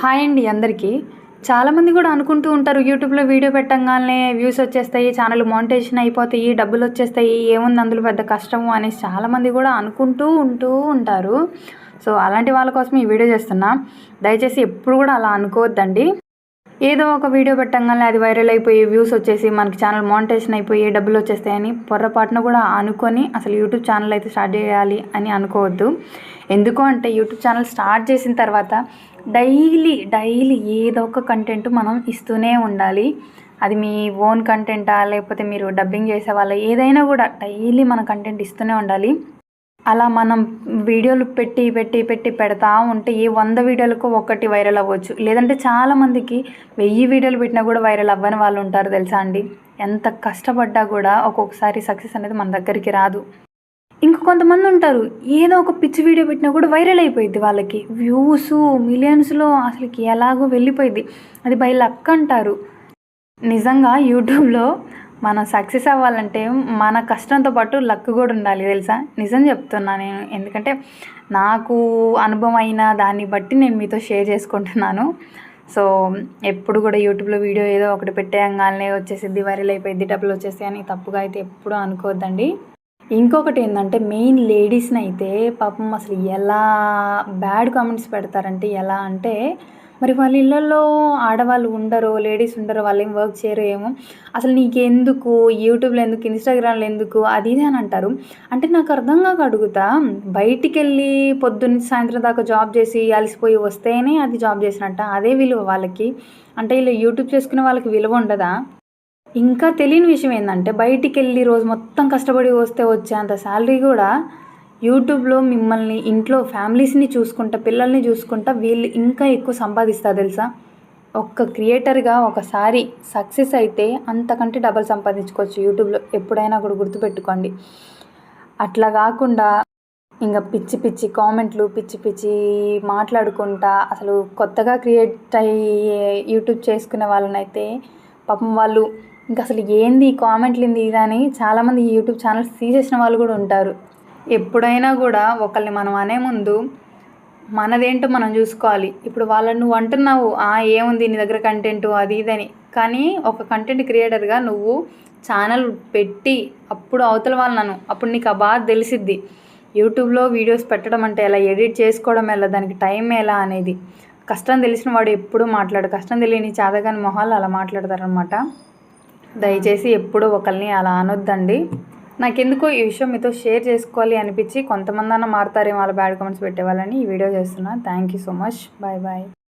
Hi అండి అందరికీ. చాలామంది కూడా అనుకుంటూ ఉంటారు యూట్యూబ్లో వీడియో పెట్టంగానే వ్యూస్ వచ్చేస్తాయి ఛానల్ మోనిటైజేషన్ అయిపోతాయి డబ్బులు వచ్చేస్తాయి ఏముంది అందులో పెద్ద కష్టము అనేసి చాలామంది కూడా అనుకుంటూ ఉంటూ ఉంటారు. సో అలాంటి వాళ్ళ కోసం ఈ వీడియో చేస్తున్నా. దయచేసి ఎప్పుడు కూడా అలా అనుకోవద్దండి. ఏదో ఒక వీడియో పెట్టంగానే అది వైరల్ అయిపోయి వ్యూస్ వచ్చేసి మనకి ఛానల్ మోనిటైజేషన్ అయిపోయి డబ్బులు వచ్చేస్తాయని పొరపాటున కూడా అనుకొని అసలు యూట్యూబ్ ఛానల్ అయితే స్టార్ట్ చేయాలి అని అనుకోవద్దు. ఎందుకు అంటే యూట్యూబ్ ఛానల్ స్టార్ట్ చేసిన తర్వాత డైలీ డైలీ ఏదో ఒక కంటెంట్ మనం ఇస్తూనే ఉండాలి. అది మీ ఓన్ కంటెంటా లేకపోతే మీరు డబ్బింగ్ చేసే వాళ్ళ ఏదైనా కూడా డైలీ మన కంటెంట్ ఇస్తూనే ఉండాలి. అలా మనం వీడియోలు పెట్టి పెట్టి పెట్టి పెడతా ఉంటే ఏ వంద వీడియోలకు ఒక్కటి వైరల్ అవ్వచ్చు. లేదంటే చాలామందికి వెయ్యి వీడియోలు పెట్టినా కూడా వైరల్ అవ్వని వాళ్ళు ఉంటారు తెలుసా అండి? ఎంత కష్టపడ్డా కూడా ఒక్కొక్కసారి సక్సెస్ అనేది మన దగ్గరికి రాదు. ఇంక కొంతమంది ఉంటారు ఏదో ఒక పిచ్చి వీడియో పెట్టినా కూడా వైరల్ అయిపోయింది వాళ్ళకి. వ్యూస్ మిలియన్స్లో అసలుకి ఎలాగో వెళ్ళిపోయింది అది బై లక్ అంటారు. నిజంగా యూట్యూబ్లో మనం సక్సెస్ అవ్వాలంటే మన కష్టంతో పాటు లక్ కూడా ఉండాలి తెలుసా? నిజం చెప్తున్నా నేను. ఎందుకంటే నాకు అనుభవం అయిన దాన్ని బట్టి నేను మీతో షేర్ చేసుకుంటున్నాను. సో ఎప్పుడు కూడా యూట్యూబ్లో వీడియో ఏదో ఒకటి పెట్టేయంగానే వచ్చేసింది వైరల్ అయిపోయింది డబ్బులు వచ్చేసాయి అని తప్పుగా అయితే ఎప్పుడూ అనుకోవద్దండి. ఇంకొకటి ఏంటంటే మెయిన్ లేడీస్ని అయితే పాపం అసలు ఎలా బ్యాడ్ కామెంట్స్ పెడతారంటే ఎలా అంటే మరి వాళ్ళ ఇళ్ళల్లో ఆడవాళ్ళు ఉండరు లేడీస్ ఉండరు వాళ్ళు ఏం వర్క్ చేయరు ఏమో అసలు నీకెందుకు? యూట్యూబ్లో ఎందుకు? ఇన్స్టాగ్రామ్లో ఎందుకు? అది ఇది అని అంటారు. అంటే నాకు అర్థం కాక అడుగుతా బయటికి వెళ్ళి పొద్దున్న సాయంత్రం దాకా జాబ్ చేసి అలసిపోయి వస్తేనే అది జాబ్ చేసినట్ట? అదే విలువ వాళ్ళకి? అంటే ఇలా యూట్యూబ్ చేసుకునే వాళ్ళకి విలువ ఉండదా? ఇంకా తెలియని విషయం ఏంటంటే బయటికి వెళ్ళి రోజు మొత్తం కష్టపడి వస్తే వచ్చేంత శాలరీ కూడా యూట్యూబ్లో మిమ్మల్ని ఇంట్లో ఫ్యామిలీస్ని చూసుకుంటా పిల్లల్ని చూసుకుంటా వీళ్ళు ఇంకా ఎక్కువ సంపాదిస్తారు తెలుసా? ఒక్క క్రియేటర్గా ఒకసారి సక్సెస్ అయితే అంతకంటే డబల్ సంపాదించుకోవచ్చు యూట్యూబ్లో. ఎప్పుడైనా కూడా గుర్తుపెట్టుకోండి. అట్లా కాకుండా ఇంకా పిచ్చి పిచ్చి కామెంట్లు పిచ్చి పిచ్చి మాట్లాడుకుంటా అసలు కొత్తగా క్రియేట్ అయ్యే యూట్యూబ్ చేసుకునే వాళ్ళనైతే పాపం వాళ్ళు ఇంకా అసలు ఏంది కామెంట్లు ఏంది ఇదని చాలామంది యూట్యూబ్ ఛానల్స్ తీసేసిన వాళ్ళు కూడా ఉంటారు. ఎప్పుడైనా కూడా ఒకరిని మనం అనే ముందు మనదేంటో మనం చూసుకోవాలి. ఇప్పుడు వాళ్ళని నువ్వు అంటున్నావు ఏముంది నీ దగ్గర కంటెంట్ అది ఇదని కానీ ఒక కంటెంట్ క్రియేటర్గా నువ్వు ఛానల్ పెట్టి అప్పుడు అవతల వాళ్ళను అప్పుడు నీకు ఆ బాధ తెలిసిద్ది. యూట్యూబ్లో వీడియోస్ పెట్టడం అంటే ఎలా ఎడిట్ చేసుకోవడం ఎలా దానికి టైం ఎలా అనేది. కష్టం తెలిసిన వాడు ఎప్పుడూ మాట్లాడు. కష్టం తెలియని చాదగాని మొహాలు అలా మాట్లాడతారనమాట దయచేసి ఎప్పుడూ ఒకరిని అలా అనొద్దండి. నాకెందుకో ఈ విషయం మీతో షేర్ చేసుకోవాలి అనిపించి కొంతమంది అన్న మారుతారేమో వాళ్ళ బ్యాడ్ కామెంట్స్ పెట్టేవాళ్ళని ఈ వీడియో చేస్తున్నా. Thank you so much bye bye